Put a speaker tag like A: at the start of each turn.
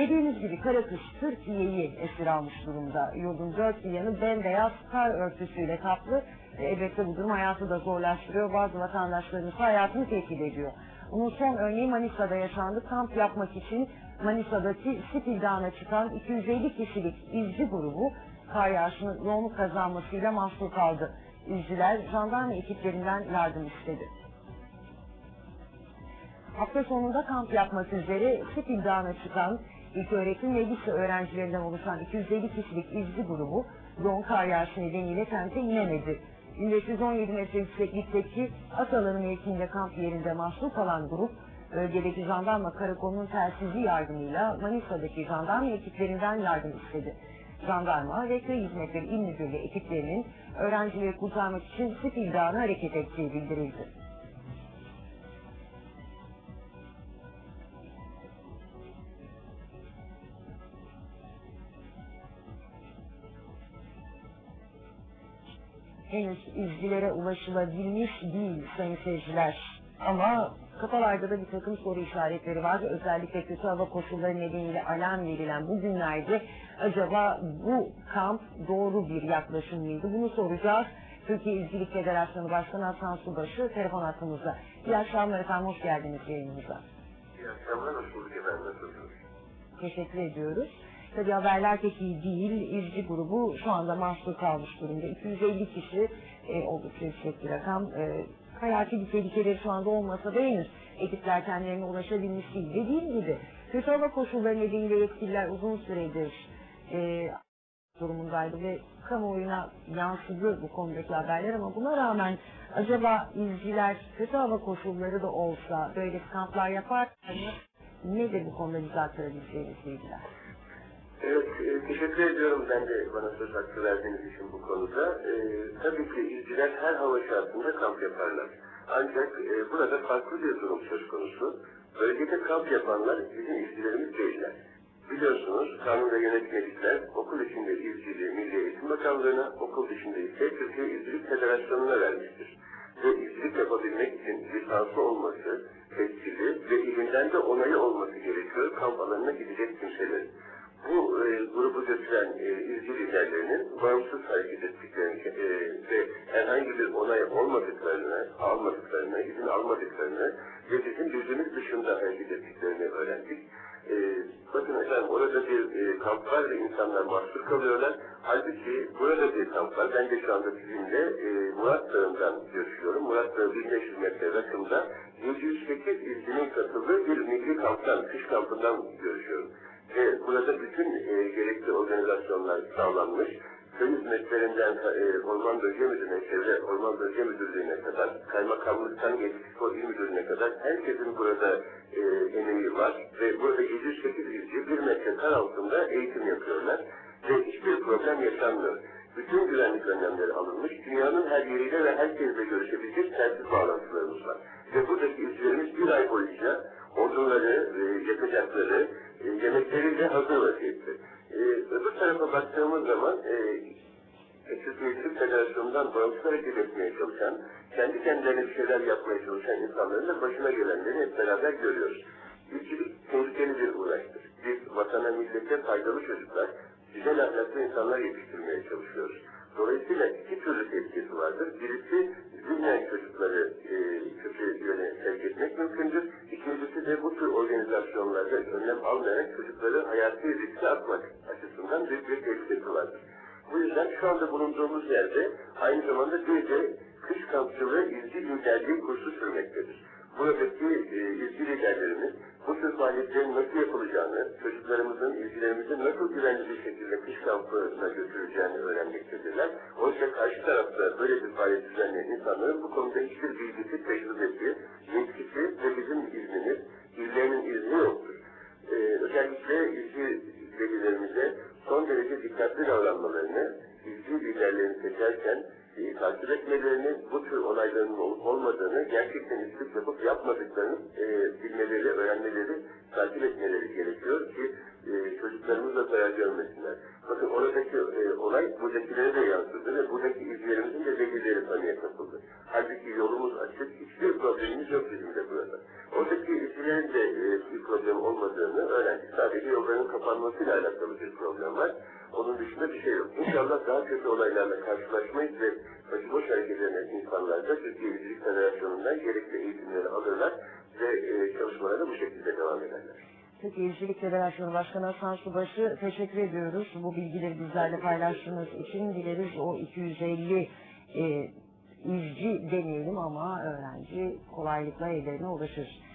A: Dediğimiz gibi Karakış Türkiye'yi esir almış durumda. Yolun dört bir yanı bembeyaz kar örtüsüyle kaplı. E, elbette bu durum hayatı da zorlaştırıyor. Bazı vatandaşlarımız hayatını tehdit ediyor. Bunun son örneği Manisa'da yaşandı. Kamp yapmak için Manisa'daki Sipil Dağı'na çıkan 250 kişilik izci grubu kar yağışının yoğunluk kazanmasıyla mahsur kaldı. İzciler jandarma ekiplerinden yardım istedi. Hafta sonunda kamp yapmak üzere Sipil Dağı'na çıkan ilk öğretim ve lise öğrencilerinden oluşan 250 kişilik izci grubu yoğun kar yağışı nedeniyle kente inemedi. 1517 metre yükseklikteki Atalanı mevkiinde kamp yerinde mahsur kalan grup, bölgedeki jandarma karakolunun telsizli yardımıyla Manisa'daki jandarma ekiplerinden yardım istedi. Jandarma ve köy hizmetleri il müdürlüğü ekiplerinin öğrencileri kurtarmak için Sipil Dağı'na hareket ettiği bildirildi. Henüz izcilere ulaşılabilmiş değil sayın seyirciler. Ama kafalarda da bir takım soru işaretleri var. Özellikle kötü hava koşulları nedeniyle alarm verilen bu günlerde acaba bu kamp doğru bir yaklaşım mıydı? Bunu soracağız. Türkiye İzcilik Federasyonu Başkanı Hasan Subaşı telefon hattımızda. İyi akşamlar efendim, hoş geldiniz yayınımıza.
B: İyi akşamlar, hoş bulduk efendim.
A: Teşekkür ediyoruz. Tabii haberler pek iyi değil. İzci grubu şu anda mahsur kalmış durumda. 250 kişi e, oldukça yüksek bir rakam. E, hayati bir tehlikeleri şu anda olmasa da henüz ekipler kendilerine ulaşabilmiş değil. Dediğim gibi kötü hava koşulları nedeniyle yetkililer uzun süredir e, durumundaydı ve kamuoyuna yansıdı bu konudaki haberler ama buna rağmen acaba izciler kötü hava koşulları da olsa böyle kamplar yapar mı? Nedir bu konuda bize aktarabileceğiniz bilgiler?
B: Evet, e, teşekkür ediyorum ben de bana söz hakkı verdiğiniz için bu konuda. E, tabii ki izciler her hava şartında kamp yaparlar. Ancak e, burada farklı bir durum söz konusu. Bölgede kamp yapanlar bizim izcilerimiz değiller. Biliyorsunuz kanun ve yönetmelikler okul içinde izciliği Milli Eğitim Bakanlığı'na, okul dışında ise Türkiye İzcilik Federasyonu'na vermiştir. Ve izcilik yapabilmek için lisanslı olması, tescilli ve ilinden de onayı olması gerekiyor kamp alanına gidecek kimselerin e, izci liderlerinin bağımsız hareket ettiklerini e, ve herhangi bir onay olmadıklarını, almadıklarını, izin almadıklarını ve bizim bildiğimiz dışında hareket ettiklerini öğrendik. E, bakın efendim orada bir e, kamp var ve insanlar mahsur kalıyorlar. Halbuki burada bir kamp var. Ben de şu anda sizinle e, Murat Dağı'ndan görüşüyorum. Murat Dağı 1500 metre rakımda 708 izcinin katıldığı bir milli kamptan, kış kampından görüşüyorum ve burada bütün e, gerekli organizasyonlar sağlanmış. Köy hizmetlerinden e, Orman Bölge Müdürlüğü'ne, Çevre Orman Bölge Müdürlüğü'ne kadar, kaymakamlıktan Gençlik Spor İl Müdürlüğü'ne kadar herkesin burada e, emeği var. Ve burada 708 izci bir metre kar altında eğitim yapıyorlar. Ve hiçbir problem yaşanmıyor. Bütün güvenlik önlemleri alınmış. Dünyanın her yeriyle ve herkesle görüşebilecek telsiz bağlantılarımız var. Ve buradaki izcilerimiz bir ay boyunca orduları, e, yakacakları, tarafa baktığımız zaman e, Türkiye İzcilik Federasyonu'ndan bağımsız hareket etmeye çalışan, kendi kendilerine bir şeyler yapmaya çalışan insanların da başına gelenleri hep beraber görüyoruz. İzcilik tehlikeli bir uğraştır. Biz vatana, millete faydalı çocuklar, güzel ahlaklı insanlar yetiştirmeye çalışıyoruz. Dolayısıyla iki türlü tehlikesi vardır. Birisi zihnen çocukları e, kötü yöne sevk organizasyonlarda önlem almayarak çocukları hayati riske atmak açısından büyük bir tehlikesi vardır. Bu yüzden şu anda bulunduğumuz yerde aynı zamanda bir de kış kampçılığı izci liderliği kursu sürmektedir. Buradaki e, izci liderlerimiz bu tür faaliyetlerin nasıl yapılacağını, çocuklarımızın, izcilerimizin nasıl güvenli bir şekilde kış kampına götüreceğini öğrenmektedirler. Oysa karşı tarafta böyle bir faaliyet düzenleyen insanların bu konuda hiçbir bilgisi, tecrübesi, yetkisi ve davranmalarını, izci liderlerini seçerken e, takip etmelerini, bu tür olayların olup olmadığını, gerçekten istek yapıp yapmadıklarını e, bilmeleri, öğrenmeleri, takip etmeleri gerekiyor ki e, çocuklarımız da zarar görmesinler. Bakın oradaki e, olay buradakilere de yansıdı ve buradaki izlerimizin de velileri paniğe kapıldı. Halbuki yolumuz açık, hiçbir problemimiz yok bizim de burada. Oradaki izlerin de e, bir problem olmadığını öğrendik. Sadece yol yolların kapanmasıyla alakalı bir problem var. Onun dışında bir şey yok. İnşallah daha kötü olaylarla karşılaşmayız ve başıboş hareket eden insanlar da Türkiye Yüzülük Federasyonu'ndan gerekli eğitimleri alırlar ve e, bu şekilde devam ederler.
A: Peki İzcilik Federasyonu Başkanı Hasan Subaşı teşekkür ediyoruz. Bu bilgileri bizlerle paylaştığınız için dileriz o 250 e, izci demeyelim ama öğrenci kolaylıkla evlerine ulaşır.